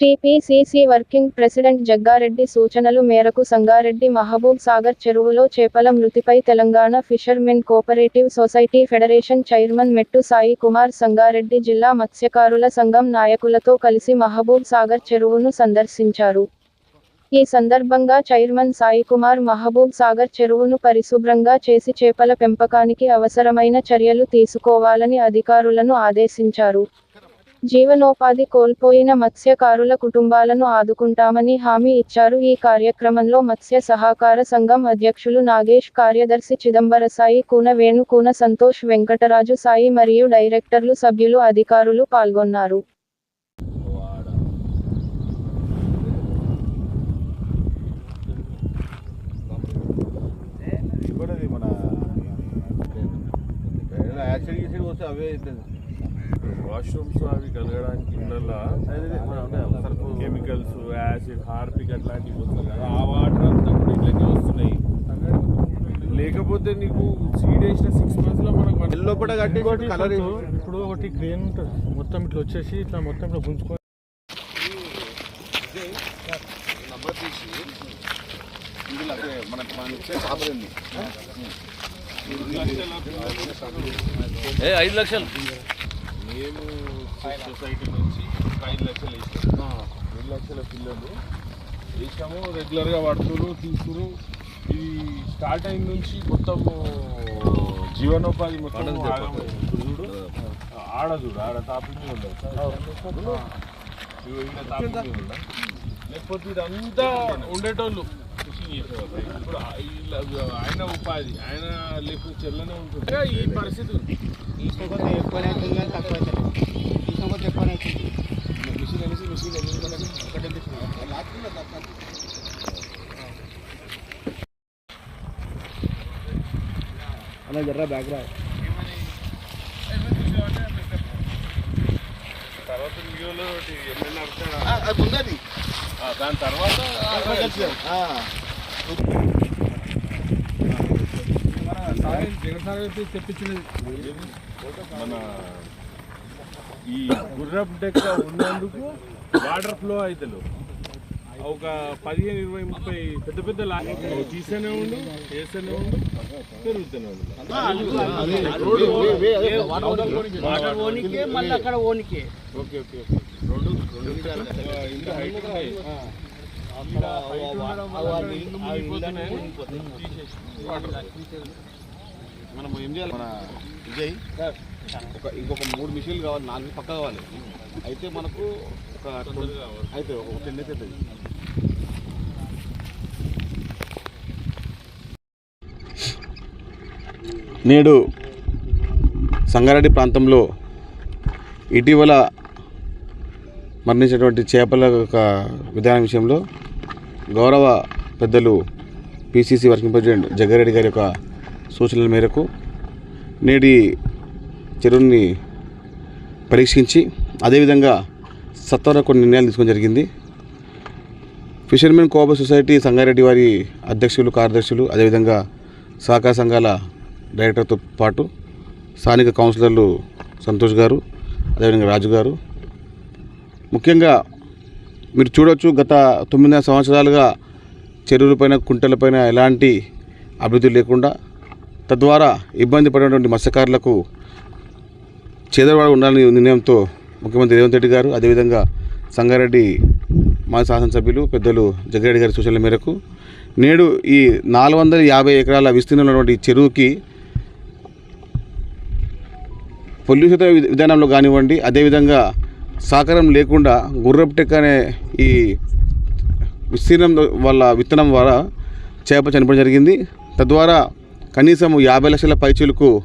TPCC working president Jaggareddy సూచనలు మేరకు సంగారెడ్డి మహబూబ్ సాగర్ చెరువులో చేపల మృతిపై Telangana fishermen cooperative society federation chairman Mettu Sai Kumar Sangareddy జిల్లా మత్స్యకారుల సంఘం నాయకులతో కలిసి మహబూబ్ సాగర్ చెరువును సందర్శించారు. ఈ సందర్భంగా చైర్మన్ సాయి కుమార్ మహబూబ్ సాగర్ చెరువును పరిశుభ్రంగా చేసి చేపల పెంపకానికి అవసరమైన చర్యలు తీసుకోవాలని అధికారులను ఆదేశించారు. జీవనోపాధి కోల్పోయిన మత్స్యకారుల కుటుంబాలను ఆదుకుంటామని హామీ ఇచ్చారు. ఈ కార్యక్రమంలో మత్స్య సహకార సంఘం అధ్యక్షులు నాగేష్ కార్యదర్శి చిదంబరసాయి కూన వేణు కూన సంతోష్ వెంకటరాజు సాయి మరియు డైరెక్టర్లు సభ్యులు అధికారులు పాల్గొన్నారు. అవే వాష్రూమ్స్ అవి కలగడానికి ఇళ్ళల్లో కెమికల్స్ యాసిడ్ హార్పిక్ అట్లాంటివి వస్తుంది కదా. ఆ వాటర్ అంతా కూడా ఇట్లకే వస్తున్నాయి. లేకపోతే నీకు సీడ్ వేసిన సిక్స్ మంత్స్లో మనకు లోపల కట్టి కలర్ ఇప్పుడు ఒకటి క్రేన్ ఉంటుంది. మొత్తం ఇట్లా వచ్చేసి ఇట్లా మొత్తం ఇట్లా గుంజుకొని మనకు మనం ఇచ్చే ఐదు లక్షలు. మేము సొసైటీ నుంచి ఐదు లక్షలు వేసాము ఐదు లక్షల పిల్లలు. వేసాము రెగ్యులర్గా పడుతురు తీసుకురు ఇది స్టార్ట్ అయిన నుంచి మొత్తం జీవనోపాధి మొత్తం చూడు. ఆడ చూడు ఆడ టాపింగ్ ఉండదు ఈడ ఉందా లేకపోతే ఇదంతా ఉండేటోళ్ళు. ఇప్పుడు ఆయన ఉపాధి ఆయన లేకపోతే చెల్లనే ఉంటుంది ఈ పరిస్థితి ఉంది తీసుకపోతే ఎక్కువనే అవుతుంది కానీ తక్కువ అవుతుంది తీసుకపోతే ఎక్కువనే అవుతుంది మిషన్ అనేసి మిషన్ ఒకటి అన్న జర్రా బ్యాగ్ రా తర్వాత వీడియోలో దాని తర్వాత మన ఈ గుర్రపు డెక్క ఉన్నందుకు వాటర్ ఫ్లో అవుతలు ఒక పదిహేను ఇరవై ముప్పై పెద్ద పెద్ద లా తీస్తూనే ఉండు వేస్తూనే ఉండు పెరుగుతూనే ఉండు. వాటర్ ఓనికే మళ్ళీ అక్కడ ఓనికే. ఓకే ఓకే రెండు రెండు మనం ఏం చేయాలి? మన విజయ్ ఒక ఇంకొక మూడు మిషన్లు కావాలి నాలుగు పక్క కావాలి. అయితే మనకు ఒక అయితే ఒక టెన్ అవుతుంది నేడు సంగారెడ్డి ప్రాంతంలో ఇటీవల మరణించినటువంటి చేపల యొక్క విధానం విషయంలో గౌరవ పెద్దలు పిసిసి వర్కింగ్ ప్రెసిడెంట్ జగ్గారెడ్డి గారి యొక్క సూచనల మేరకు నేటి చెరువుని పరీక్షించి అదేవిధంగా సత్వర కొన్ని నిర్ణయాలు తీసుకోవడం జరిగింది. ఫిషర్మెన్ కోఆపరేటివ్ సొసైటీ సంగారెడ్డి వారి అధ్యక్షులు కార్యదర్శులు అదేవిధంగా సహకార సంఘాల డైరెక్టర్తో పాటు స్థానిక కౌన్సిలర్లు సంతోష్ గారు అదేవిధంగా రాజు గారు ముఖ్యంగా మీరు చూడవచ్చు గత తొమ్మిది సంవత్సరాలుగా చెరువులపైన కుంటలపైన ఎలాంటి అభివృద్ధి లేకుండా తద్వారా ఇబ్బంది పడినటువంటి మత్స్యకారులకు చేదరవాడ ఉండాలని నిర్ణయంతో ముఖ్యమంత్రి రేవంత్ రెడ్డి గారు అదేవిధంగా సంగారెడ్డి మా శాసనసభ్యులు పెద్దలు జగ్గారెడ్డి గారి సూచనల మేరకు నేడు ఈ నాలుగు వందల యాభై ఎకరాల విస్తీర్ణమైనటువంటి ఉన్నటువంటి చెరువుకి పొల్యూషిత విధానంలో కానివ్వండి అదేవిధంగా సహకారం లేకుండా గుర్రపుటెక్ అనే ఈ విస్తీర్ణం వల్ల విత్తనం ద్వారా చేప చనిపోవడం జరిగింది. తద్వారా కనీసం యాభై లక్షల పైచీలకు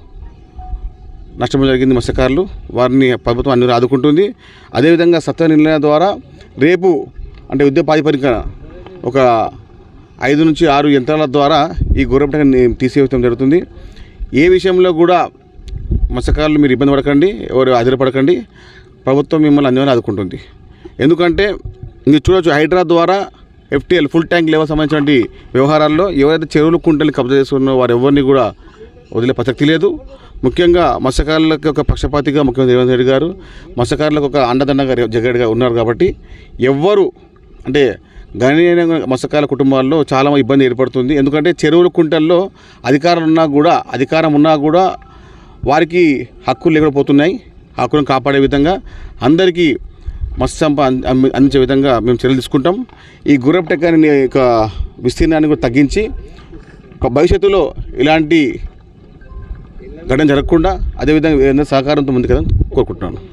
నష్టం జరిగింది మత్స్యకారులు. వారిని ప్రభుత్వం అన్ని ఆదుకుంటుంది. అదేవిధంగా సత్వ నిర్ణయం ద్వారా రేపు అంటే ఉద్యోగ ప్రాతిపదిక ఒక ఐదు నుంచి ఆరు యంత్రాల ద్వారా ఈ గుర్రపటని తీసివేయడం జరుగుతుంది. ఏ విషయంలో కూడా మత్స్యకారులు మీరు ఇబ్బంది పడకండి ఎవరు ఆధారపడకండి ప్రభుత్వం మిమ్మల్ని అందువల్ల ఆదుకుంటుంది. ఎందుకంటే మీరు చూడొచ్చు హైడ్రా ద్వారా ఎఫ్టీఎల్ ఫుల్ ట్యాంక్ లెవెల్ సంబంధించినటువంటి వ్యవహారాల్లో ఎవరైతే చెరువులు కుంటలు కబ్జా చేసుకున్నారో వారు ఎవరిని కూడా వదిలే ప్రసక్తి లేదు. ముఖ్యంగా మత్స్యకారులకు ఒక పక్షపాతిగా ముఖ్యమంత్రి రేవంత్ రెడ్డి గారు మత్స్యకారులకు ఒక అండదండగా జగడిగా ఉన్నారు కాబట్టి ఎవ్వరు అంటే గణనీయంగా మత్స్యకారుల కుటుంబాల్లో చాలా ఇబ్బంది ఏర్పడుతుంది. ఎందుకంటే చెరువుల కుంటల్లో అధికారం ఉన్నా కూడా అధికారం ఉన్నా కూడా వారికి హక్కులు లేకపోతున్నాయి. హక్కులను కాపాడే విధంగా అందరికీ మత్స్యంప అంది- అందించే విధంగా మేము చర్యలు తీసుకుంటాం. ఈ గుర్రపు టెక్కని యొక్క విస్తీర్ణాన్ని కూడా తగ్గించి ఒక భవిష్యత్తులో ఇలాంటి ఘటన జరగకుండా అదేవిధంగా ఏదైనా సహకారంతో ముందుకెళ్ళని కోరుకుంటున్నాను.